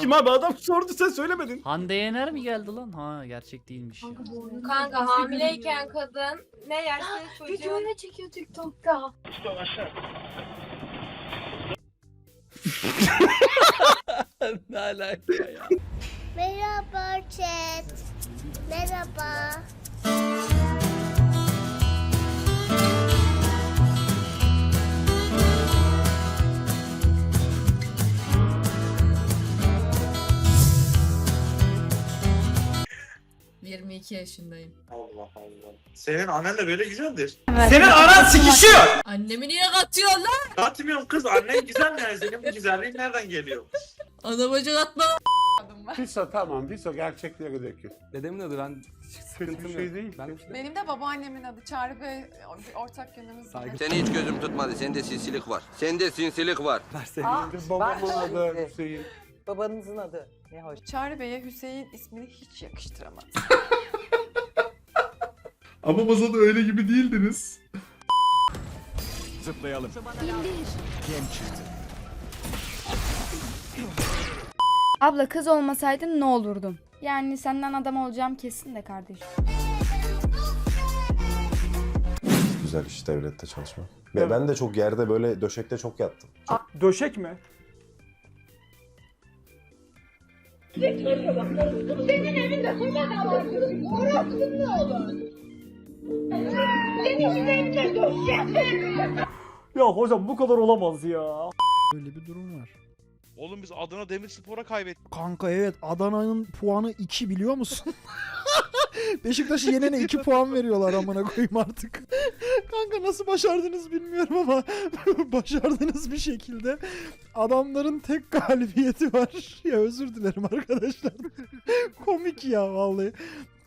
sikeyim abi adam sordu sen söylemedin. Hande Yener mi geldi lan? Ha gerçek değilmiş. ya. Kanka hamileyken kadın ne yerse çocuğun Videoya çekiyor TikTok'ta. ne alaka ya? Merhaba chat. Merhaba. Yaşındayım. Allah Allah. Senin annen de böyle güzeldir. Senin anan sikişiyor. Annemi niye katıyorsun lan? Atmıyorum kız annen güzel yani senin bu güzelliğin nereden geliyor? Ana bacı atma. Piso tamam Piso gerçekleri dökün. Dedemin adı ben sıkıntım bir şey yok. değil. Ben Benim de babaannemin adı Çağrı Bey. Bir ortak yönümüz var. saygı Seni hiç gözüm tutmadı. Sende sinsilik var. Sende sinsilik var. verseydim. Benim babamın adı Hüseyin. Babanızın adı. Ne hoş. Çağrı Bey'e Hüseyin ismini hiç yakıştıramadım. Ama masada öyle gibi değildiniz. Zıplayalım. Abla kız olmasaydın ne olurdun? Yani senden adam olacağım kesin de kardeşim. Güzel iş devlette çalışma. Ve ben de çok yerde böyle döşekte çok yattım. Döşek mi? Ya hocam bu kadar olamaz ya. Böyle bir durum var. Oğlum biz Adana Demirspor'a kaybettik. Kanka evet Adana'nın puanı 2 biliyor musun? Beşiktaş'ı yenene 2 puan veriyorlar amına koyayım artık. Kanka nasıl başardınız bilmiyorum ama başardınız bir şekilde. Adamların tek galibiyeti var. Ya özür dilerim arkadaşlar. Komik ya vallahi.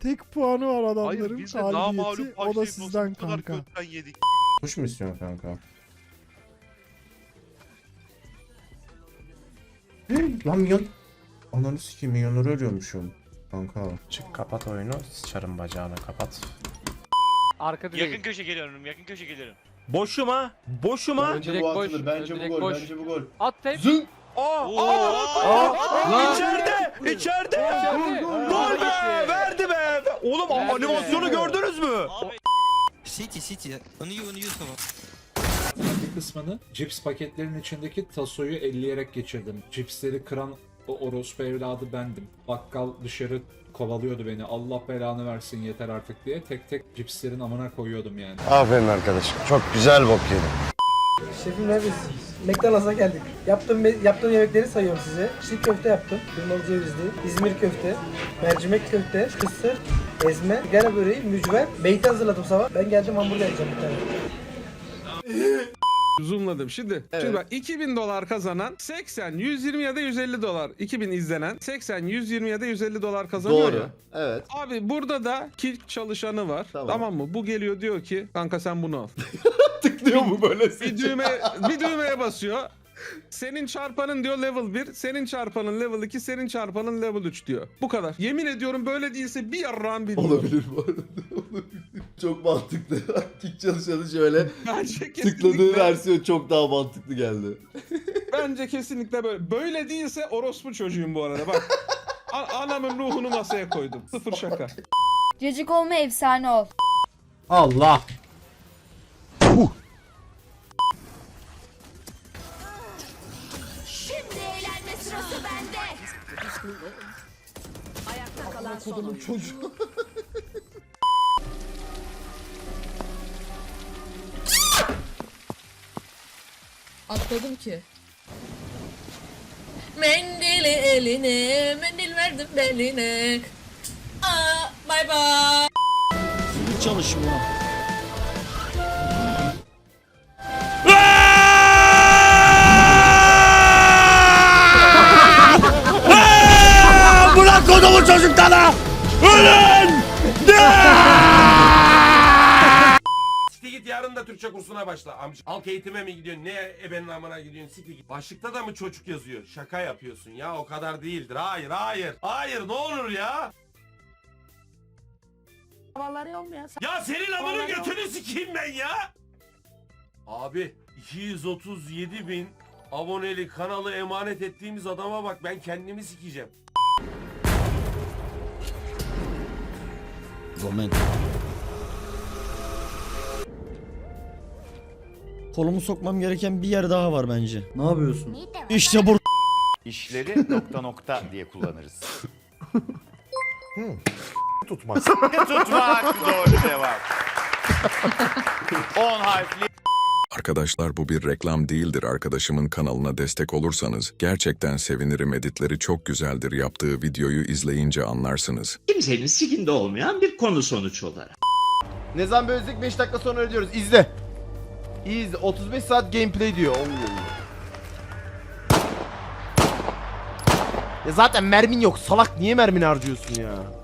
Tek puanı var adamların galibiyeti. O da sizden kanka. yedik. Kuş mu istiyorsun kanka? Lan milyon... Ananı sikeyim milyonları arıyormuşum. Kanka. Çık kapat oyunu. Sıçarım bacağına kapat. Arka direği. köşe geliyorum yakın köşe geliyorum. Boşuma. Boşuma. Bence bu atılır. Bence bu gol. Bence bu gol. At tek. İçeride. İçeride. Gol be. Verdi Oğlum animasyonu gördünüz mü? City City. Onu yu onu yu tamam. Bir kısmını cips paketlerinin içindeki tasoyu elleyerek geçirdim. Cipsleri kıran o orospu evladı bendim. Bakkal dışarı kovalıyordu beni. Allah belanı versin yeter artık diye tek tek cipslerin amına koyuyordum yani. Aferin arkadaşım. Çok güzel bok yedin. Şefim neredesiniz? McDonald's'a geldik. Yaptığım, yaptığım yemekleri sayıyorum size. İçli köfte yaptım. Kırmalı cevizli. İzmir köfte. Mercimek köfte. Kısır. Ezme. Gene böreği. Mücver. Beyti hazırladım sabah. Ben geleceğim hamburger yiyeceğim bir tane. Zoomladım. Şimdi, şimdi bak 2000 dolar kazanan 80, 120 ya da 150 dolar. 2000 izlenen 80, 120 ya da 150 dolar kazanıyor ya. Evet. Abi burada da kill çalışanı var. Tamam. Tamam. mı? Bu geliyor diyor ki kanka sen bunu al. Tıklıyor mu böyle bir düğme bir düğmeye basıyor. Senin çarpanın diyor level 1, senin çarpanın level 2, senin çarpanın level 3 diyor. Bu kadar. Yemin ediyorum böyle değilse bir yarrağım bilmiyorum. Olabilir bu arada. Olabilir. Çok mantıklı. Kick çalışanı şöyle Bence tıkladığı kesinlikle, versiyon çok daha mantıklı geldi. bence kesinlikle böyle. Böyle değilse orospu çocuğum bu arada bak. A- anamın ruhunu masaya koydum. Sıfır şaka. Cacık olma efsane ol. Allah. Ayakta kalan son oyuncu. Çocuğu. Atladım ki. Mendili eline, mendil verdim beline. Aa, bye bye. Çalışmıyor. Çocuklara. Ölün. Siti git yarın da Türkçe kursuna başla amca. Halk eğitime mi gidiyorsun? Ne ebenin amına gidiyorsun? Siti git. Başlıkta da mı çocuk yazıyor? Şaka yapıyorsun ya o kadar değildir. Hayır hayır. Hayır ne olur ya. Havaları olmayan Ya senin amının götünü sikeyim ben ya. Abi 237 bin Aboneli kanalı emanet ettiğimiz adama bak ben kendimi sikeceğim. Kolumu sokmam gereken bir yer daha var bence. Ne yapıyorsun? İşte bu. İşleri nokta nokta diye kullanırız. Tutmaz. Tutmak doğru cevap. 10 harfli Arkadaşlar bu bir reklam değildir. Arkadaşımın kanalına destek olursanız gerçekten sevinirim. Editleri çok güzeldir. Yaptığı videoyu izleyince anlarsınız. kimsenin sikinde olmayan bir konu sonuç olarak. Nezam Özlük 5 dakika sonra ölüyoruz. İzle. İzle. 35 saat gameplay diyor. Ya zaten mermin yok. Salak niye mermini harcıyorsun ya?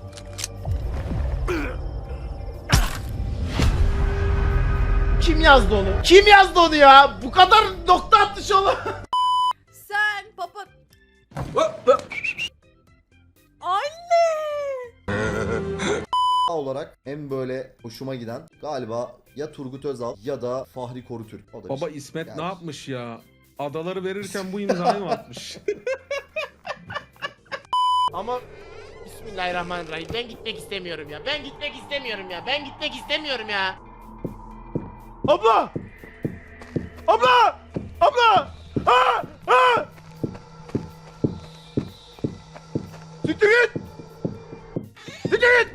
Kim yazdı onu? Kim yazdı onu ya? Bu kadar nokta atış oğlum. Sen papa... olarak en böyle hoşuma giden galiba ya Turgut Özal ya da Fahri Korutürk. O da Baba bir- İsmet Yani- ne yapmış ya? Adaları verirken bu imzayı mı atmış? Ama Bismillahirrahmanirrahim. Ben gitmek istemiyorum ya. Ben gitmek istemiyorum ya. Ben gitmek istemiyorum ya. Abla! Abla! Abla! Ha! Ha! Siktir git! Siktir git!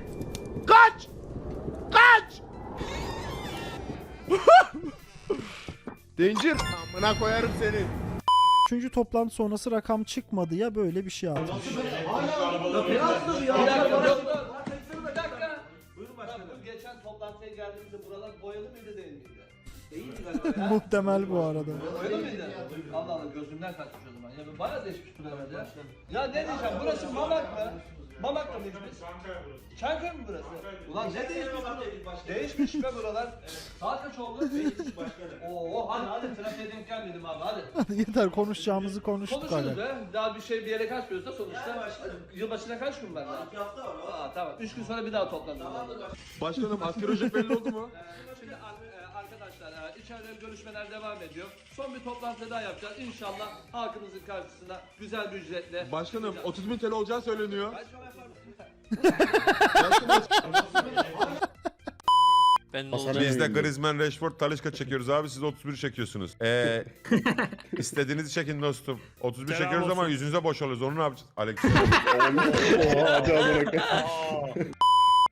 Kaç! Kaç! Danger! Amına koyarım seni. Üçüncü toplantı sonrası rakam çıkmadı ya böyle bir şey aldı. Geçen toplantıya geldiğimizde buralar boyalı mıydı değil miydi? Değildi galiba Muhtemel bu arada. Boyalı mıydı? Allah Allah gözümden kaçmış o zaman. Ya bana değişmiş buralar ya. Ya ne diyeceğim burası Mamak mı? Mamak'ta mıyız biz? Çankaya mı burası? Ulan ne değişmiş buralar? Değişmiş be buralar. Saat kaç oldu? Oo hadi hadi trafiğe denk gelmedim abi hadi. Yeter konuşacağımızı konuştuk Konuşuruz hala. Daha bir şey bir yere kaçmıyoruz da sonuçta. Yılbaşına kaç gün bende? İki hafta var. Aa, tamam. Üç gün sonra bir daha toplanırız. Başkanım asgari ücret belli oldu mu? Şimdi ar- e, arkadaşlar e, içeride görüşmeler devam ediyor. Son bir toplantı daha yapacağız. İnşallah halkımızın karşısında güzel bir ücretle. Başkanım 30 bin TL olacağı söyleniyor. Ben şöyle yaparım. Ben Biz de Griezmann, Rashford, Talisca çekiyoruz abi. Siz 31 çekiyorsunuz. Eee istediğinizi çekin dostum. 31 Selam çekiyoruz ama olsun. yüzünüze boşalıyoruz. Onu ne yapacağız? Alex.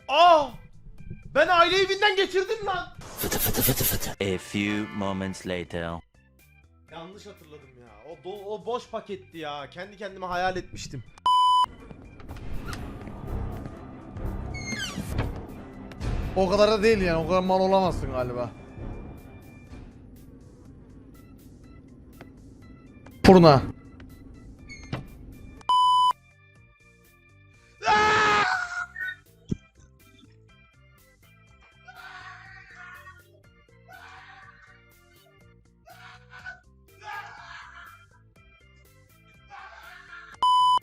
Aa! Ben aile evinden geçirdim lan. A few moments later. Yanlış hatırladım ya. O, do- o boş paketti ya. Kendi kendime hayal etmiştim. O kadar da değil yani o kadar mal olamazsın galiba. Purna.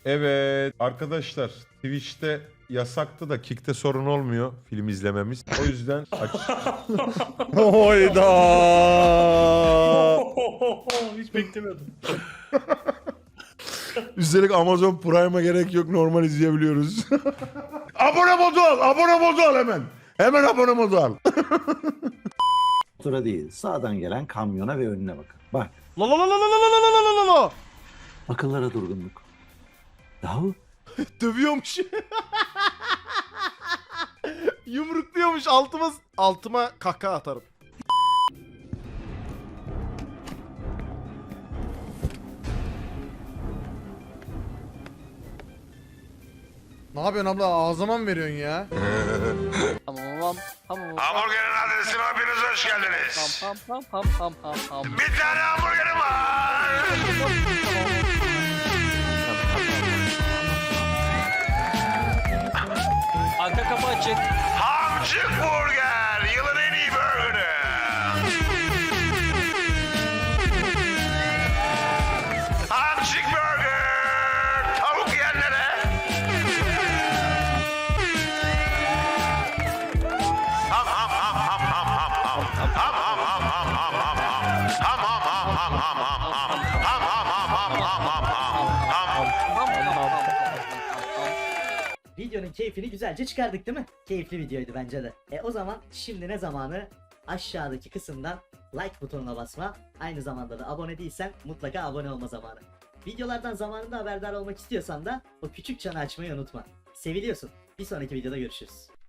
Evet arkadaşlar Twitch'te yasaktı da Kick'te sorun olmuyor film izlememiz. O yüzden aç. Oyda. Hiç beklemiyordum. Üstelik Amazon Prime'a gerek yok normal izleyebiliyoruz. abone modu al, abone modu al hemen. Hemen abone modu al. Fatura değil. Sağdan gelen kamyona ve önüne bakın. Bak. La la la la la la la la la la la. Akıllara durgunluk. Yahu Dövüyormuş. Yumrukluyormuş altıma altıma kahkaha atarım. Ne yapıyorsun abla ağzıma mı veriyorsun ya? Tamam tamam. Hamburgerin adresine hepiniz hoş geldiniz. Ham ham ham ham ham ham. Bir tane hamburgerim var. Videonun keyfini güzelce çıkardık değil mi? Keyifli videoydu bence de. E o zaman şimdi ne zamanı? Aşağıdaki kısımdan like butonuna basma. Aynı zamanda da abone değilsen mutlaka abone olma zamanı. Videolardan zamanında haberdar olmak istiyorsan da o küçük çanı açmayı unutma. Seviliyorsun. Bir sonraki videoda görüşürüz.